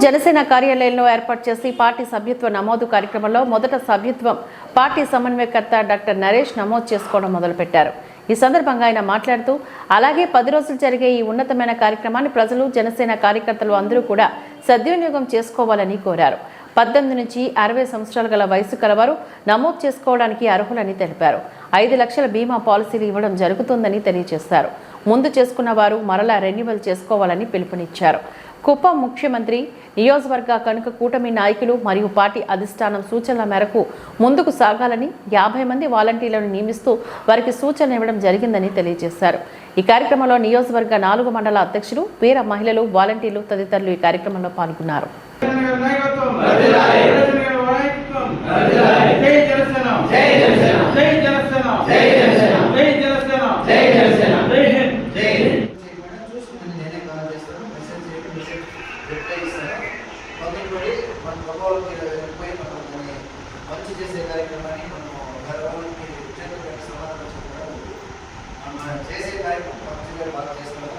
Janasena కార్యాలయంలో ఏర్పాటు చేసి పార్టీ సభ్యత్వ నమోదు కార్యక్రమంలో మొదట సభ్యత్వం పార్టీ సమన్వయకర్త డాక్టర్ నరేష్ నమోదు చేసుకోవడం మొదలుపెట్టారు. ఈ సందర్భంగా ఆయన మాట్లాడుతూ అలాగే పది రోజులు జరిగే ఈ ఉన్నతమైన కార్యక్రమాన్ని ప్రజలు జనసేన కార్యకర్తలు అందరూ కూడా సద్వినియోగం చేసుకోవాలని కోరారు. పద్దెనిమిది నుంచి అరవై సంవత్సరాలు గల వయసు కలవారు నమోదు చేసుకోవడానికి అర్హులని తెలిపారు. ఐదు లక్షల బీమా పాలసీలు ఇవ్వడం జరుగుతుందని తెలియజేశారు. ముందు చేసుకున్న వారు మరలా రెన్యువల్ చేసుకోవాలని పిలుపునిచ్చారు. కుప్పం ముఖ్యమంత్రి నియోజకవర్గ కనుక కూటమి నాయకులు మరియు పార్టీ అధిష్టానం సూచనల మేరకు ముందుకు సాగాలని యాభై మంది వాలంటీర్లను నియమిస్తూ వారికి సూచన ఇవ్వడం జరిగిందని తెలియజేశారు. ఈ కార్యక్రమంలో నియోజకవర్గ నాలుగు మండల అధ్యక్షులు వీర మహిళలు వాలంటీర్లు తదితరులు ఈ కార్యక్రమంలో పాల్గొన్నారు. మంచి చేసే కార్యక్రమాన్ని మనం గర్వానికి సమాధానం చెప్పడం మనం చేసే కార్యక్రమం మంచిగా బాగా చేస్తాము.